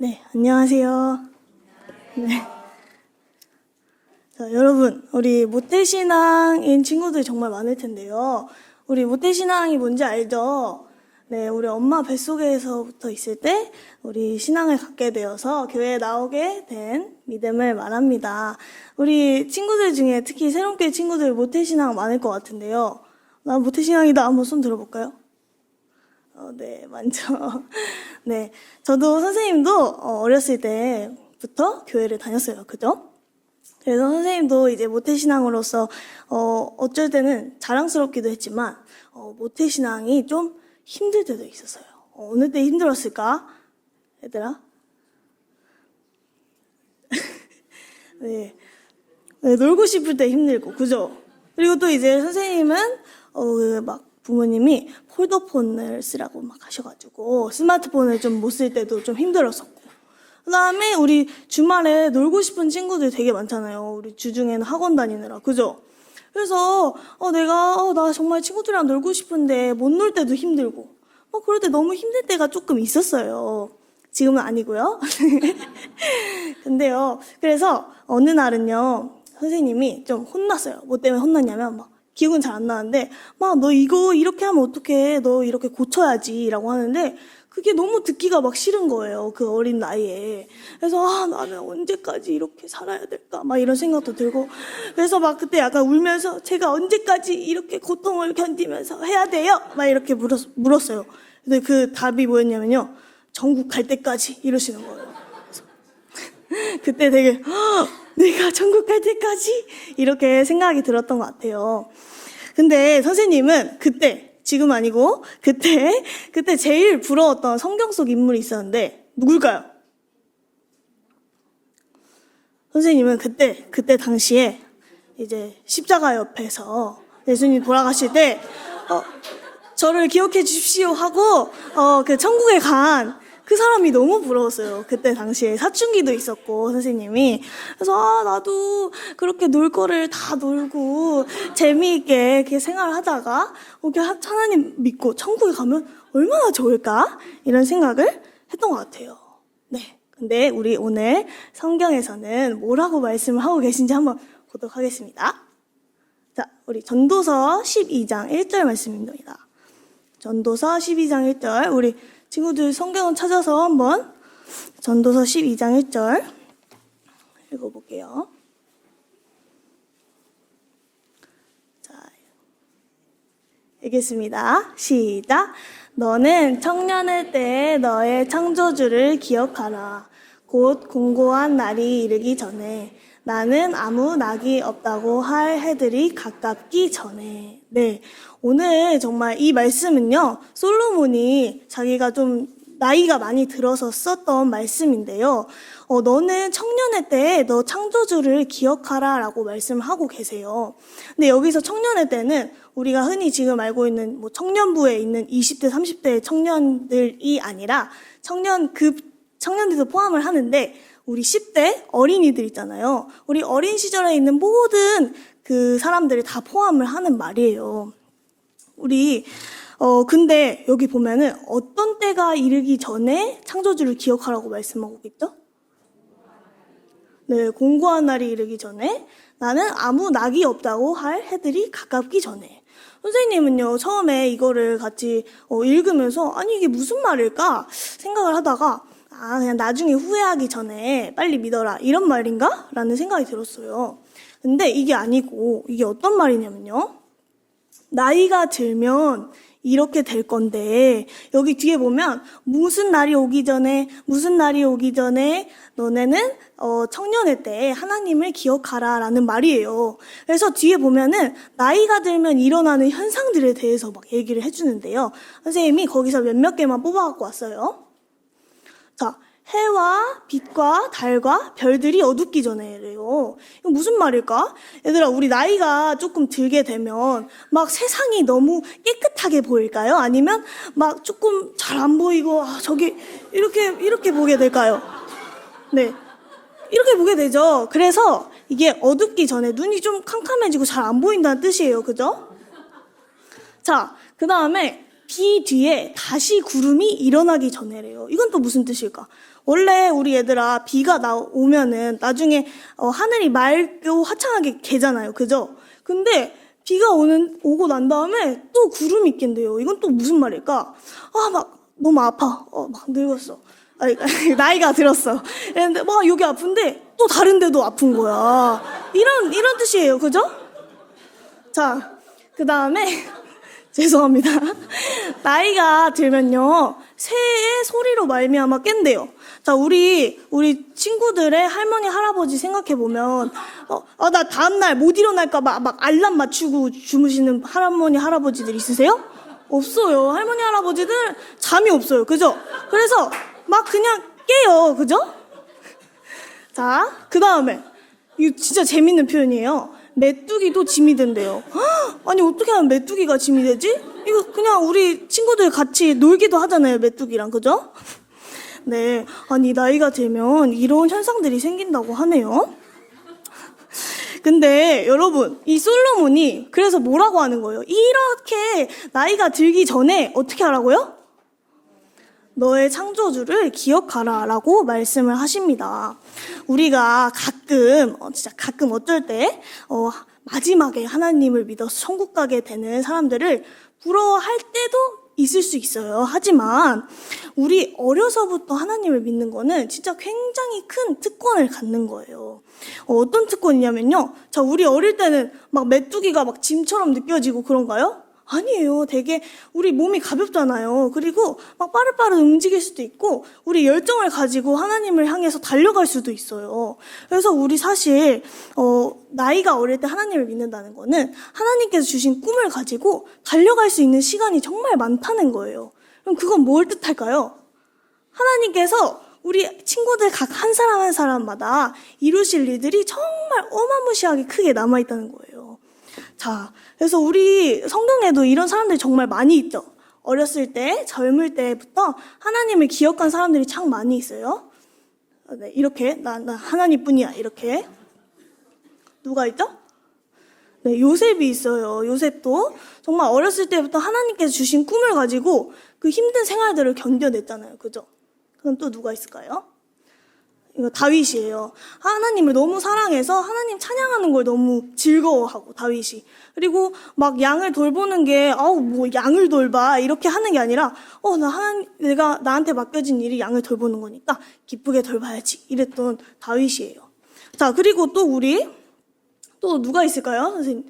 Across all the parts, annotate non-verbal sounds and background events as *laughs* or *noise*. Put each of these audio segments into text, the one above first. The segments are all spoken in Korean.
네, 안녕하세요. 네. 자, 여러분, 우리 모태신앙인 친구들 정말 많을 텐데요. 우리 모태신앙이 뭔지 알죠? 네, 우리 엄마 뱃속에서부터 있을 때 우리 신앙을 갖게 되어서 교회에 나오게 된 믿음을 말합니다. 우리 친구들 중에 특히 새롭게 친구들 모태신앙 많을 것 같은데요. 나 모태신앙이다. 한번 손 들어볼까요? 어, 네, 많죠. *laughs* 네. 저도 선생님도 어, 어렸을 때부터 교회를 다녔어요. 그죠? 그래서 선생님도 이제 모태신앙으로서 어, 어쩔 때는 자랑스럽기도 했지만 어, 모태신앙이 좀 힘들 때도 있었어요. 어, 어느 때 힘들었을까? 얘들아? *laughs* 네. 네, 놀고 싶을 때 힘들고, 그죠? 그리고 또 이제 선생님은, 어, 그막 부모님이 폴더폰을 쓰라고 막 하셔가지고, 스마트폰을 좀 못 쓸 때도 좀 힘들었었고. 그 다음에 우리 주말에 놀고 싶은 친구들 되게 많잖아요. 우리 주중에는 학원 다니느라, 그죠? 그래서, 어, 내가, 어, 나 정말 친구들이랑 놀고 싶은데 못 놀 때도 힘들고, 어, 그럴 때 너무 힘들 때가 조금 있었어요. 지금은 아니고요. *laughs* 근데요. 그래서 어느 날은요. 선생님이 좀 혼났어요. 뭐 때문에 혼났냐면 막 기억은 잘 안 나는데 막 너 이거 이렇게 하면 어떡해. 너 이렇게 고쳐야지라고 하는데 그게 너무 듣기가 막 싫은 거예요. 그 어린 나이에. 그래서 아, 나는 언제까지 이렇게 살아야 될까? 막 이런 생각도 들고. 그래서 막 그때 약간 울면서 제가 언제까지 이렇게 고통을 견디면서 해야 돼요? 막 이렇게 물었, 물었어요. 근데 그 답이 뭐였냐면요. 전국 갈 때까지 이러시는 거예요. *laughs* 그때 되게 "헉, 내가 전국 갈 때까지 이렇게 생각이 들었던 것 같아요. 근데 선생님은 그때 지금 아니고 그때 그때 제일 부러웠던 성경 속 인물이 있었는데 누굴까요? 선생님은 그때 그때 당시에 이제 십자가 옆에서 예수님 돌아가실 때 어, 저를 기억해 주십시오 하고 어, 그 천국에 간 그 사람이 너무 부러웠어요. 그때 당시에 사춘기도 있었고 선생님이 그래서 아 나도 그렇게 놀 거를 다 놀고 재미있게 이렇게 생활하다가 하- 하나님 믿고 천국에 가면 얼마나 좋을까 이런 생각을 했던 것 같아요. 네. 근데 우리 오늘 성경에서는 뭐라고 말씀을 하고 계신지 한번 보도록 하겠습니다. 자, 우리 전도서 12장 1절 말씀입니다. 전도서 12장 1절. 우리 친구들 성경을 찾아서 한번 전도서 12장 1절 읽어볼게요. 자, 읽겠습니다. 시작. 너는 청년의 때에 너의 창조주를 기억하라. 곧 공고한 날이 이르기 전에 나는 아무 낙이 없다고 할 해들이 가깝기 전에. 네. 오늘 정말 이 말씀은요, 솔로몬이 자기가 좀 나이가 많이 들어서 썼던 말씀인데요. 어, 너는 청년의 때에 너 창조주를 기억하라 라고 말씀을 하고 계세요. 근데 여기서 청년의 때는 우리가 흔히 지금 알고 있는 뭐 청년부에 있는 20대, 30대 청년들이 아니라 청년급 청년들도 포함을 하는데 우리 10대 어린이들 있잖아요. 우리 어린 시절에 있는 모든 그 사람들이 다 포함을 하는 말이에요. 우리 어 근데 여기 보면은 어떤 때가 이르기 전에 창조주를 기억하라고 말씀하고 있죠? 네, 공고한 날이 이르기 전에 나는 아무 낙이 없다고 할 해들이 가깝기 전에. 선생님은요, 처음에 이거를 같이 어, 읽으면서, 아니, 이게 무슨 말일까? 생각을 하다가, 아, 그냥 나중에 후회하기 전에 빨리 믿어라. 이런 말인가? 라는 생각이 들었어요. 근데 이게 아니고, 이게 어떤 말이냐면요. 나이가 들면 이렇게 될 건데 여기 뒤에 보면 무슨 날이 오기 전에 무슨 날이 오기 전에 너네는 어, 청년의 때 하나님을 기억하라 라는 말이에요. 그래서 뒤에 보면은 나이가 들면 일어나는 현상들에 대해서 막 얘기를 해주는데요. 선생님이 거기서 몇몇 개만 뽑아갖고 왔어요. 자, 해와 빛과 달과 별들이 어둡기 전에래요. 이거 무슨 말일까? 얘들아, 우리 나이가 조금 들게 되면 막 세상이 너무 깨끗하게 보일까요? 아니면 막 조금 잘 안 보이고 아, 저기 이렇게 이렇게 보게 될까요? 네. 이렇게 보게 되죠. 그래서 이게 어둡기 전에 눈이 좀 캄캄해지고 잘 안 보인다는 뜻이에요. 그죠? 자, 그 다음에 비 뒤에 다시 구름이 일어나기 전에래요. 이건 또 무슨 뜻일까? 원래 우리 얘들아 비가 나 오면은 나중에 어, 하늘이 맑고 화창하게 개잖아요. 그죠? 근데 비가 오는 오고 난 다음에 또 구름이 낀대요. 이건 또 무슨 말일까? 아 막 너무 아파. 어 막 늙었어. 아니, *laughs* 나이가 들었어. 근데 막 여기 아픈데 또 다른 데도 아픈 거야. 이런 이런 뜻이에요. 그죠? 자, 그 다음에, *laughs* 죄송합니다. 나이가 들면요, 새의 소리로 말미암아 깬대요. 자, 우리, 우리 친구들의 할머니, 할아버지 생각해 보면, 어, 아, 나 다음 날 못 일어날까 봐 막 알람 맞추고 주무시는 할머니, 할아버지들 있으세요? 없어요. 할머니, 할아버지들 잠이 없어요. 그죠? 그래서 막 그냥 깨요. 그죠? 자, 그 다음에. 이거 진짜 재밌는 표현이에요. 메뚜기도 짐이 된대요. 헉, 아니, 어떻게 하면 메뚜기가 짐이 되지? 이거 그냥 우리 친구들 같이 놀기도 하잖아요, 메뚜기랑. 그죠? 네. 아니, 나이가 들면 이런 현상들이 생긴다고 하네요. 근데 여러분, 이 솔로몬이 그래서 뭐라고 하는 거예요? 이렇게 나이가 들기 전에 어떻게 하라고요? 너의 창조주를 기억하라 라고 말씀을 하십니다. 우리가 가끔, 어, 진짜 가끔 어쩔 때, 어, 마지막에 하나님을 믿어서 천국 가게 되는 사람들을 부러워할 때도 있을 수 있어요. 하지만 우리 어려서부터 하나님을 믿는 거는 진짜 굉장히 큰 특권을 갖는 거예요. 어, 떤 특권이냐면요. 자, 우리 어릴 때는 막 메뚜기가 막 짐처럼 느껴지고 그런가요? 아니에요. 되게 우리 몸이 가볍잖아요. 그리고 막 빠르빠르 움직일 수도 있고 우리 열정을 가지고 하나님을 향해서 달려갈 수도 있어요. 그래서 우리 사실 어 나이가 어릴 때 하나님을 믿는다는 거는 하나님께서 주신 꿈을 가지고 달려갈 수 있는 시간이 정말 많다는 거예요. 그럼 그건 뭘 뜻할까요? 하나님께서 우리 친구들 각 한 사람 한 사람마다 이루실 일들이 정말 어마무시하게 크게 남아 있다는 거예요. 자, 그래서 우리 성경에도 이런 사람들이 정말 많이 있죠. 어렸을 때, 젊을 때부터 하나님을 기억한 사람들이 참 많이 있어요. 네, 이렇게, 나, 나 하나님 뿐이야, 이렇게. 누가 있죠? 네, 요셉이 있어요. 요셉도 정말 어렸을 때부터 하나님께서 주신 꿈을 가지고 그 힘든 생활들을 견뎌냈잖아요. 그죠? 그럼 또 누가 있을까요? 이거 다윗이에요. 하나님을 너무 사랑해서 하나님 찬양하는 걸 너무 즐거워하고 다윗이. 그리고 막 양을 돌보는 게 아우 뭐 양을 돌봐 이렇게 하는 게 아니라 어 나 하나님 내가 나한테 맡겨진 일이 양을 돌보는 거니까 기쁘게 돌봐야지 이랬던 다윗이에요. 자 그리고 또 우리 또 누가 있을까요, 선생님?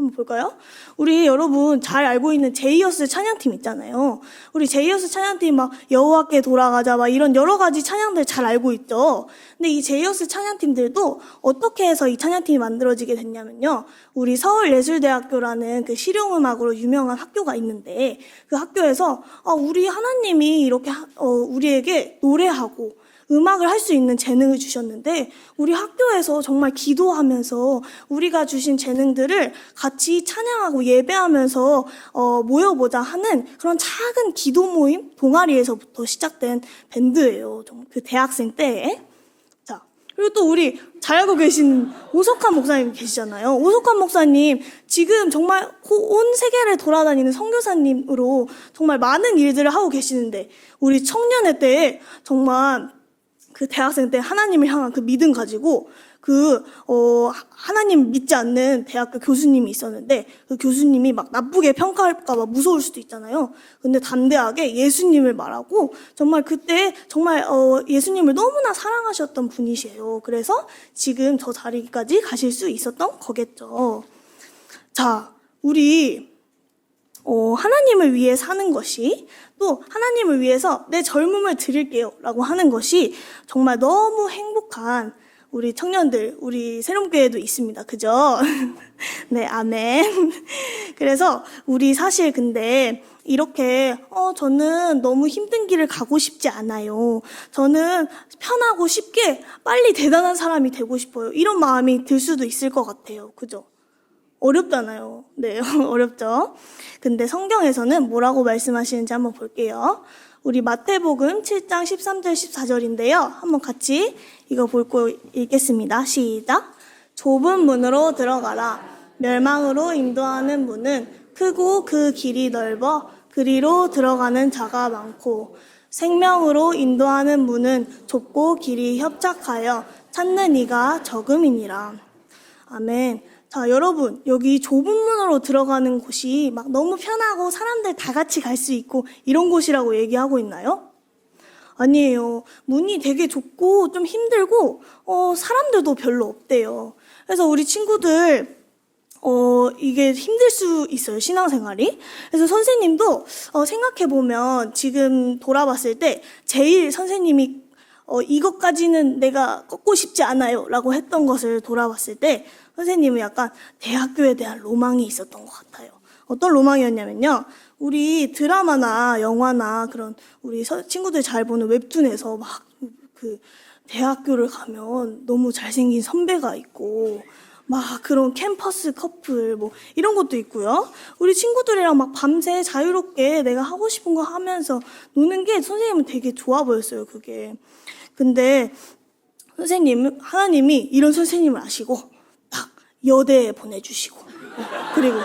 한번 볼까요? 우리 여러분 잘 알고 있는 제이어스 찬양팀 있잖아요. 우리 제이어스 찬양팀 막 여호와께 돌아가자 막 이런 여러 가지 찬양들 잘 알고 있죠. 근데 이 제이어스 찬양팀들도 어떻게 해서 이 찬양팀이 만들어지게 됐냐면요. 우리 서울예술대학교라는 그 실용음악으로 유명한 학교가 있는데 그 학교에서 아, 우리 하나님이 이렇게 하- 어, 우리에게 노래하고 음악을 할 수 있는 재능을 주셨는데 우리 학교에서 정말 기도하면서 우리가 주신 재능들을 같이 찬양하고 예배하면서 어, 모여보자 하는 그런 작은 기도 모임 동아리에서부터 시작된 밴드예요. 좀그 대학생 때에. 자, 그리고 또 우리 잘 알고 계신 오석환 목사님 계시잖아요. 오석환 목사님 지금 정말 호- 온 세계를 돌아다니는 선교사님으로 정말 많은 일들을 하고 계시는데 우리 청년의 때에 정말 그 대학생 때 하나님을 향한 그 믿음 가지고 그, 어, 하나님 믿지 않는 대학교 교수님이 있었는데 그 교수님이 막 나쁘게 평가할까봐 무서울 수도 있잖아요. 근데 담대하게 예수님을 말하고 정말 그때 정말, 어, 예수님을 너무나 사랑하셨던 분이세요. 그래서 지금 저 자리까지 가실 수 있었던 거겠죠. 자, 우리 어, 하나님을 위해 사는 것이 또 하나님을 위해서 내 젊음을 드릴게요 라고 하는 것이 정말 너무 행복한 우리 청년들, 우리 세롬교회도 있습니다. 그죠? *laughs* 네, 아멘. *laughs* 그래서 우리 사실 근데 이렇게, 어, 저는 너무 힘든 길을 가고 싶지 않아요. 저는 편하고 쉽게 빨리 대단한 사람이 되고 싶어요. 이런 마음이 들 수도 있을 것 같아요. 그죠? 어렵잖아요. 네, *laughs* 어렵죠. 근데 성경에서는 뭐라고 말씀하시는지 한번 볼게요. 우리 마태복음 7장 13절 14절인데요. 한번 같이 이거 볼고 읽겠습니다. 시작. 좁은 문으로 들어가라. 멸망으로 인도하는 문은 크고 그 길이 넓어 그리로 들어가는 자가 많고 생명으로 인도하는 문은 좁고 길이 협착하여 찾는 이가 적음이니라. 아멘. 자, 여러분, 여기 좁은 문으로 들어가는 곳이 막 너무 편하고 사람들 다 같이 갈 수 있고 이런 곳이라고 얘기하고 있나요? 아니에요. 문이 되게 좁고 좀 힘들고, 어, 사람들도 별로 없대요. 그래서 우리 친구들, 어, 이게 힘들 수 있어요, 신앙생활이. 그래서 선생님도, 어, 생각해보면 지금 돌아봤을 때 제일 선생님이, 어, 이것까지는 내가 꺾고 싶지 않아요. 라고 했던 것을 돌아봤을 때 선생님은 약간 대학교에 대한 로망이 있었던 것 같아요. 어떤 로망이었냐면요. 우리 드라마나 영화나 그런 우리 서- 친구들 잘 보는 웹툰에서 막 그 대학교를 가면 너무 잘생긴 선배가 있고 막 그런 캠퍼스 커플 뭐 이런 것도 있고요. 우리 친구들이랑 막 밤새 자유롭게 내가 하고 싶은 거 하면서 노는 게 선생님은 되게 좋아 보였어요. 그게. 근데 선생님 하나님이 이런 선생님을 아시고 딱 여대에 보내주시고 어, 그리고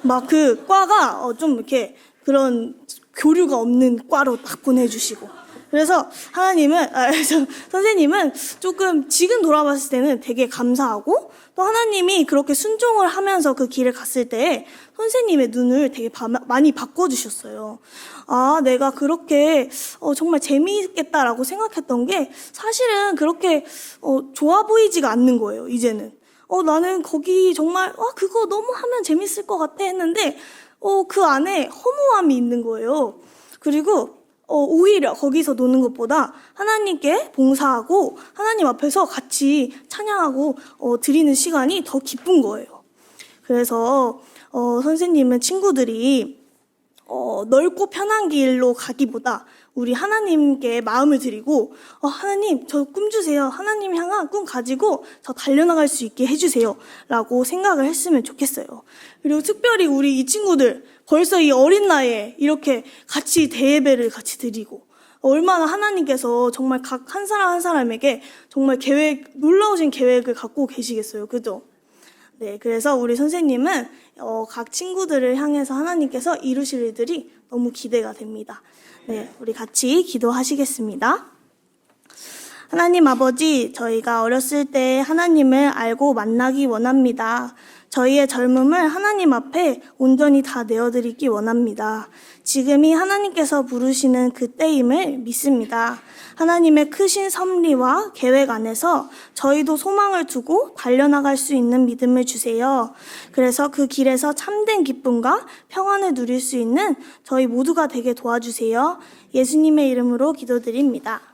막그 과가 어, 좀 이렇게 그런 교류가 없는 과로 딱 보내주시고 그래서 하나님은 아, *laughs* 저, 선생님은 조금 지금 돌아봤을 때는 되게 감사하고 또 하나님이 그렇게 순종을 하면서 그 길을 갔을 때 선생님의 눈을 되게 바- 많이 바꿔주셨어요. 아, 내가 그렇게 어, 정말 재미있겠다라고 생각했던 게 사실은 그렇게 어, 좋아 보이지가 않는 거예요, 이제는. 어, 나는 거기 정말, 와, 그거 너무 하면 재밌을 것 같아 했는데, 어, 그 안에 허무함이 있는 거예요. 그리고, 어, 오히려 거기서 노는 것보다 하나님께 봉사하고 하나님 앞에서 같이 찬양하고 어, 드리는 시간이 더 기쁜 거예요. 그래서, 어, 선생님은 친구들이 어, 넓고 편한 길로 가기보다 우리 하나님께 마음을 드리고 어, 하나님 저 꿈 주세요. 하나님 향한 꿈 가지고 저 달려나갈 수 있게 해주세요. 라고 생각을 했으면 좋겠어요. 그리고 특별히 우리 이 친구들 벌써 이 어린 나이에 이렇게 같이 대예배를 같이 드리고 얼마나 하나님께서 정말 각 한 사람 한 사람에게 정말 계획 놀라우신 계획을 갖고 계시겠어요. 그죠? 네, 그래서 우리 선생님은 어, 각 친구들을 향해서 하나님께서 이루실 일들이 너무 기대가 됩니다. 네, 우리 같이 기도하시겠습니다. 하나님 아버지, 저희가 어렸을 때 하나님을 알고 만나기 원합니다. 저희의 젊음을 하나님 앞에 온전히 다 내어드리기 원합니다. 지금이 하나님께서 부르시는 그때임을 믿습니다. 하나님의 크신 섭리와 계획 안에서 저희도 소망을 두고 달려나갈 수 있는 믿음을 주세요. 그래서 그 길에서 참된 기쁨과 평안을 누릴 수 있는 저희 모두가 되게 도와주세요. 예수님의 이름으로 기도드립니다.